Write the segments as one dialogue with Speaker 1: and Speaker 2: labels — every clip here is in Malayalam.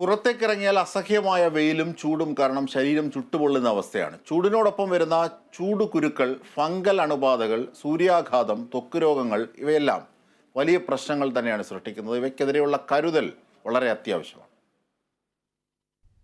Speaker 1: പുറത്തേക്കിറങ്ങിയാൽ അസഹ്യമായ വെയിലും ചൂടും കാരണം ശരീരം ചുട്ടുപൊള്ളുന്ന അവസ്ഥയാണ്. ചൂടിനോടൊപ്പം വരുന്ന ചൂടുകുരുക്കൾ ഫംഗൽ അണുബാധകൾ സൂര്യാഘാതം ത്വക്ക് രോഗങ്ങൾ ഇവയെല്ലാം വലിയ പ്രശ്നങ്ങൾ തന്നെയാണ് സൃഷ്ടിക്കുന്നത്. ഇവയ്ക്കെതിരെയുള്ള കരുതൽ വളരെ അത്യാവശ്യമാണ്.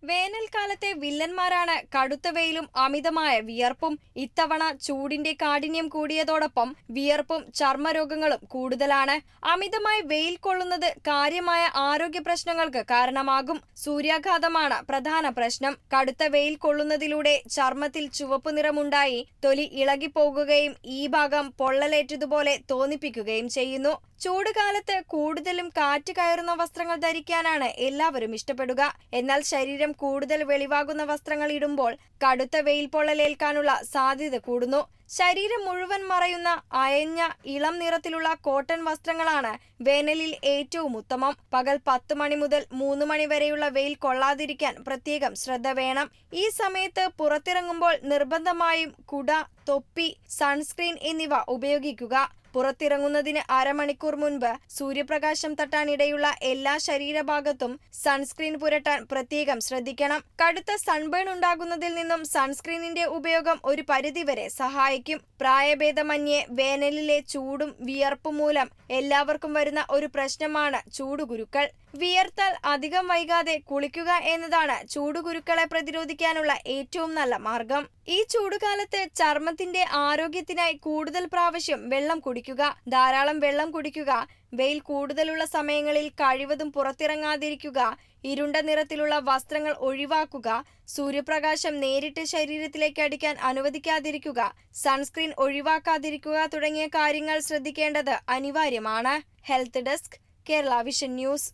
Speaker 2: വേനൽക്കാലത്തെ വില്ലന്മാരാണ് കടുത്ത വെയിലും അമിതമായ വിയർപ്പും. ഇത്തവണ ചൂടിന്റെ കാഠിന്യം കൂടിയതോടൊപ്പം വിയർപ്പും ചർമ്മരോഗങ്ങളും കൂടുതലാണ്. അമിതമായി വെയിൽ കൊള്ളുന്നത് കാര്യമായ ആരോഗ്യ പ്രശ്നങ്ങൾക്ക് കാരണമാകും. സൂര്യാഘാതമാണ് പ്രധാന പ്രശ്നം. കടുത്ത വെയിൽ കൊള്ളുന്നതിലൂടെ ചർമ്മത്തിൽ ചുവപ്പ് നിറമുണ്ടായി. തൊലി ഇളകിപ്പോകുകയും ഈ ഭാഗം പൊള്ളലേറ്റതുപോലെ തോന്നിപ്പിക്കുകയും ചെയ്യുന്നു. ചൂടുകാലത്ത് കൂടുതലും കാറ്റ് കയറുന്ന വസ്ത്രങ്ങൾ ധരിക്കാനാണ് എല്ലാവരും ഇഷ്ടപ്പെടുക. എന്നാൽ ശരീരം കൂടുതൽ വെളിവാകുന്ന വസ്ത്രങ്ങൾ ഇടുമ്പോൾ കടുത്ത വെയിൽ പൊള്ളലേൽക്കാനുള്ള സാധ്യത കൂടുന്നു. ശരീരം മുഴുവൻ മറയുന്ന അയഞ്ഞ ഇളം നിറത്തിലുള്ള കോട്ടൺ വസ്ത്രങ്ങളാണ് വേനലിൽ ഏറ്റവും ഉത്തമം. പകൽ പത്ത് മണി മുതൽ മൂന്ന് മണി വരെയുള്ള വെയിൽ കൊള്ളാതിരിക്കാൻ പ്രത്യേകം ശ്രദ്ധ വേണം. ഈ സമയത്ത് പുറത്തിറങ്ങുമ്പോൾ നിർബന്ധമായും കുട തൊപ്പി സൺസ്ക്രീൻ എന്നിവ ഉപയോഗിക്കുക. പുറത്തിറങ്ങുന്നതിന് അരമണിക്കൂർ മുൻപ് സൂര്യപ്രകാശം തട്ടാനിടയുള്ള എല്ലാ ശരീരഭാഗത്തും സൺസ്ക്രീൻ പുരട്ടാൻ പ്രത്യേകം ശ്രദ്ധിക്കണം. കടുത്ത സൺബേൺ ഉണ്ടാകുന്നതിൽ നിന്നും സൺസ്ക്രീനിന്റെ ഉപയോഗം ഒരു പരിധിവരെ സഹായിക്കും. പ്രായഭേദമന്യേ വേനലിലെ ചൂടും വിയർപ്പും മൂലം എല്ലാവർക്കും വരുന്ന ഒരു പ്രശ്നമാണ് ചൂടുകുരുക്കൾ. വിയർത്താൽ അധികം വൈകാതെ കുളിക്കുക എന്നതാണ് ചൂടുകുരുക്കളെ പ്രതിരോധിക്കാനുള്ള ഏറ്റവും നല്ല മാർഗം. ഈ ചൂടുകാലത്ത് ചർമ്മത്തിന്റെ ആരോഗ്യത്തിനായി കൂടുതൽ പ്രാവശ്യം വെള്ളം കുടിക്കുക ധാരാളം വെള്ളം കുടിക്കുക വെയിൽ കൂടുതലുള്ള സമയങ്ങളിൽ കഴിവതും പുറത്തിറങ്ങാതിരിക്കുക ഇരുണ്ട നിറത്തിലുള്ള വസ്ത്രങ്ങൾ ഒഴിവാക്കുക സൂര്യപ്രകാശം നേരിട്ട് ശരീരത്തിലേക്ക് അടിക്കാൻ അനുവദിക്കാതിരിക്കുക സൺസ്ക്രീൻ ഒഴിവാക്കാതിരിക്കുക തുടങ്ങിയ കാര്യങ്ങൾ ശ്രദ്ധിക്കേണ്ടത് അനിവാര്യമാണ്. Health desk Kerala vision news.